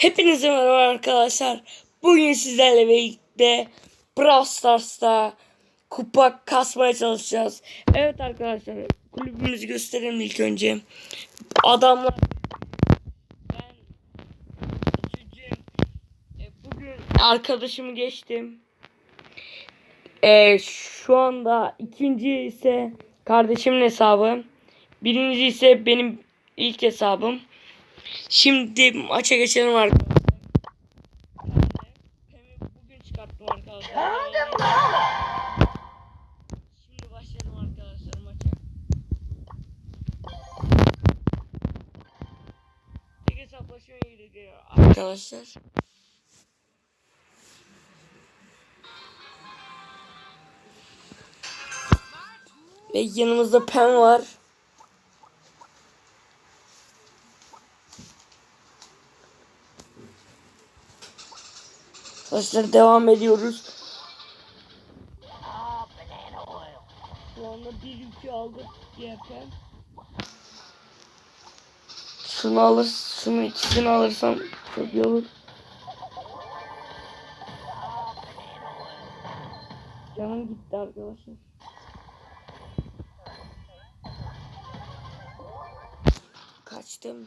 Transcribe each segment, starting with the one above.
Hepinize merhaba arkadaşlar. Bugün sizlerle birlikte Brawl Stars'ta kupa kasmaya çalışacağız. Evet arkadaşlar kulübümüzü gösterelim ilk önce. Adamlar ben üçüncüyüm. E, bugün arkadaşımı geçtim. E, şu anda ikinci ise kardeşimin hesabı. Birinci ise benim ilk hesabım. Şimdi maça geçelim arkadaşlar. Bugün çıkarttım arkadaşlar. Şimdi başlayalım arkadaşlar maça. Tek hesaplaşmaya gidiyor arkadaşlar. Ve yanımızda Pem var. Arkadaşlar devam ediyoruz. Anda bir yükü aldık diyetten. Şunu alır, şunu ikisini alırsam çok iyi olur. Canım gitti arkadaşlar. Kaçtım.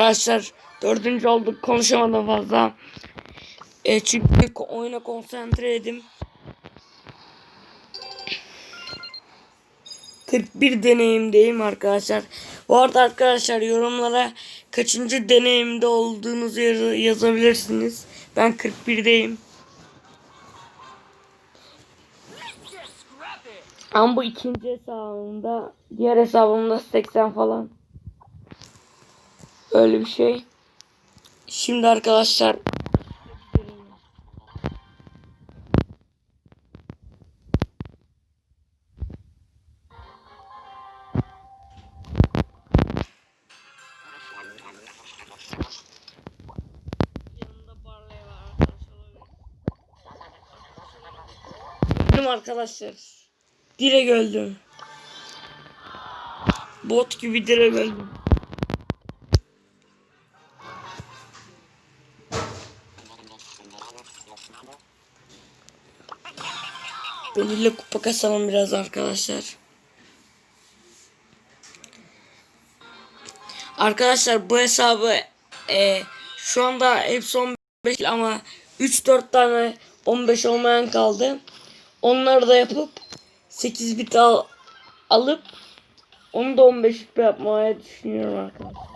Arkadaşlar dördüncü olduk konuşamadım fazla. E, çünkü oyuna konsantre edim. 41 deneyimdeyim arkadaşlar. Bu arada arkadaşlar yorumlara kaçıncı deneyimde olduğunuzu yaz- yazabilirsiniz. Ben 41'deyim. Ama bu ikinci hesabımda, diğer hesabımda 80 falan. Öyle bir şey. Şimdi arkadaşlar arkadaşlar. Direkt öldüm. Bot gibi direkt öldüm. Benimle kupa kasalım biraz arkadaşlar. Arkadaşlar bu hesabı e, şu anda hepsi 15 ama 3-4 tane 15 olmayan kaldı. Onları da yapıp 8 bit al, alıp onu da 15 bit yapmaya düşünüyorum arkadaşlar.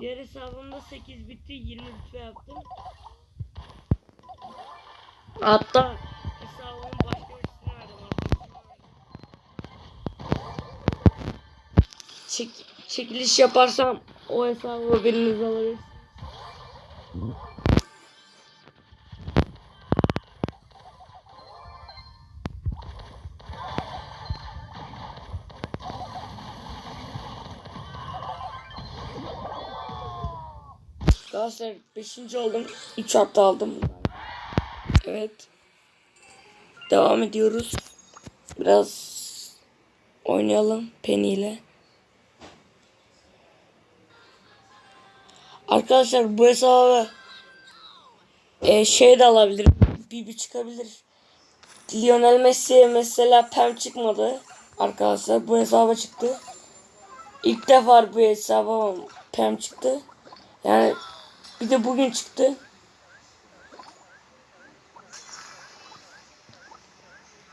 Diğer hesabımda 8 bitti 20 bit yaptım. Hatta hesabımın başka birisini verdim. Çek, çekiliş yaparsam o hesabı biriniz alırız. Galatasaray 5. oldum. 3 hafta aldım. Evet. Devam ediyoruz. Biraz oynayalım Penny ile. Arkadaşlar bu hesabı e, şey de alabilir. Bibi çıkabilir. Lionel Messi mesela Pem çıkmadı. Arkadaşlar bu hesaba çıktı. İlk defa bu hesaba Pem çıktı. Yani bir de bugün çıktı.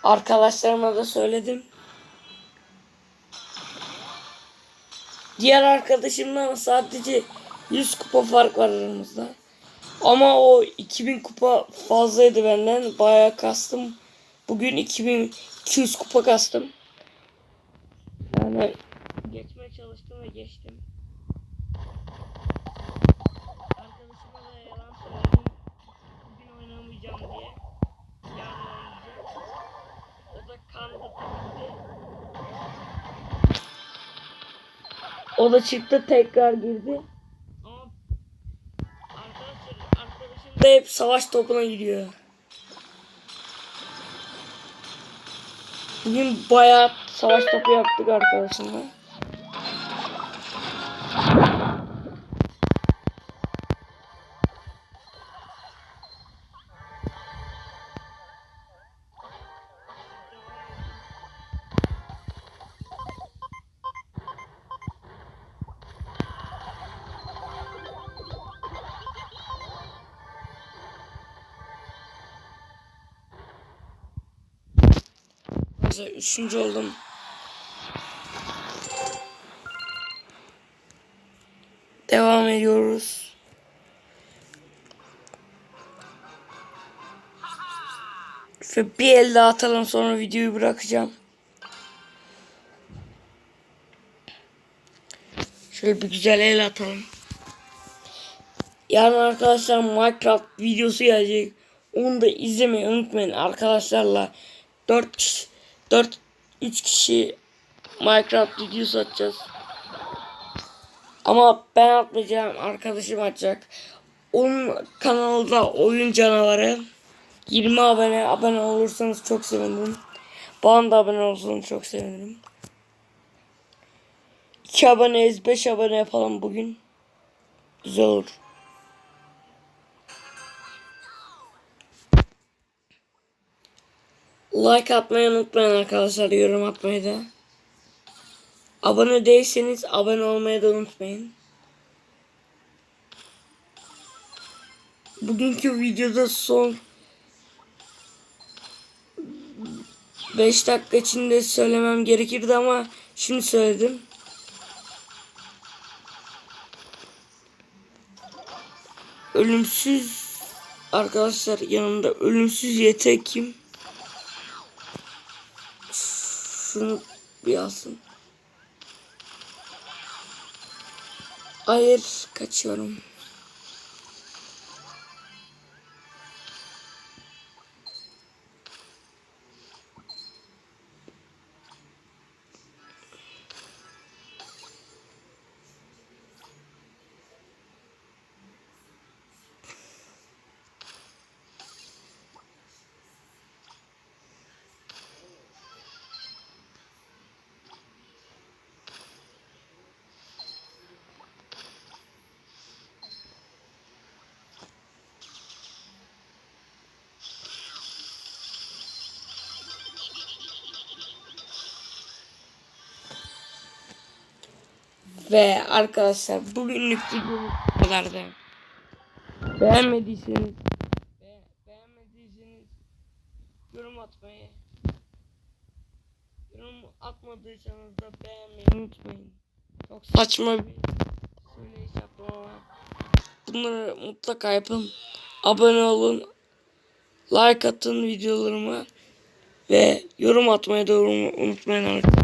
Arkadaşlarıma da söyledim. Diğer arkadaşımdan sadece 100 kupa fark var aramızda. Ama o 2000 kupa fazlaydı benden. Bayağı kastım. Bugün 2200 kupa kastım. Yani geçmeye çalıştım ve geçtim. O da çıktı tekrar girdi. Arkadaşım da hep savaş topuna gidiyor. Bugün bayağı savaş topu yaptık arkadaşımla. Mesela üçüncü oldum. Devam ediyoruz. Ve bir el daha atalım sonra videoyu bırakacağım. Şöyle bir güzel el atalım. Yarın arkadaşlar Minecraft videosu gelecek. Onu da izlemeyi unutmayın arkadaşlarla. 4 kişi 4 3 kişi Minecraft videosu atacağız. Ama ben atmayacağım. Arkadaşım atacak. Onun kanalda oyun canavarı. 20 abone abone olursanız çok sevinirim. Bana da abone olursanız çok sevinirim. 2 aboneyiz 5 abone yapalım bugün. Güzel olur. Like atmayı unutmayın arkadaşlar. Yorum atmayı da. Abone değilseniz abone olmayı da unutmayın. Bugünkü videoda son 5 dakika içinde söylemem gerekirdi ama şimdi söyledim. Ölümsüz arkadaşlar yanımda ölümsüz yetek Şunu bir alsın. Hayır kaçıyorum. Ve arkadaşlar bugünlük videomuz bu kadardı. Beğenmediyseniz be, beğenmediyseniz yorum atmayı yorum atmadıysanız da beğenmeyi unutmayın. Çok saçma bir söyleyiş yaptım bunları mutlaka yapın. Abone olun. Like atın videolarıma ve yorum atmayı da unutmayın arkadaşlar.